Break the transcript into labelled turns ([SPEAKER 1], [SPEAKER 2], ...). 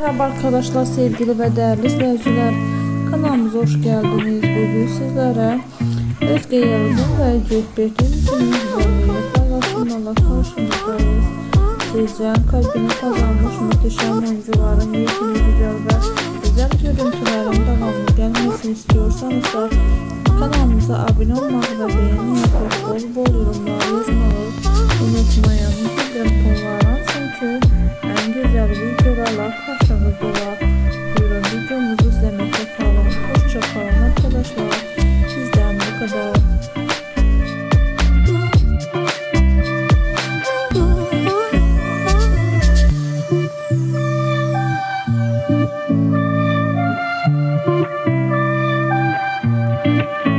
[SPEAKER 1] Merhaba arkadaşlar, sevgili ve değerli izleyiciler. Kanalımıza hoş geldiniz. Bugün sizlere Özge Yavuz'un ve Cübbet'in için güzelliğiyle paylaşımlarla karşınızdayız. Sizden kalbini kazanmış muhteşem oyuncuların yepyeni güzel ve güzel görüntülerin devamlı gelmesini istiyorsanız da kanalımıza abone olmayı ve beğeni yapıp bol bol yorumlar yazmayı çünkü en güzel videolarla karşınızda. karşınızdalar. Buyurun videomuzu izlemekte kalın. Hoşçakalın arkadaşlar. Bizden bu kadar. thank you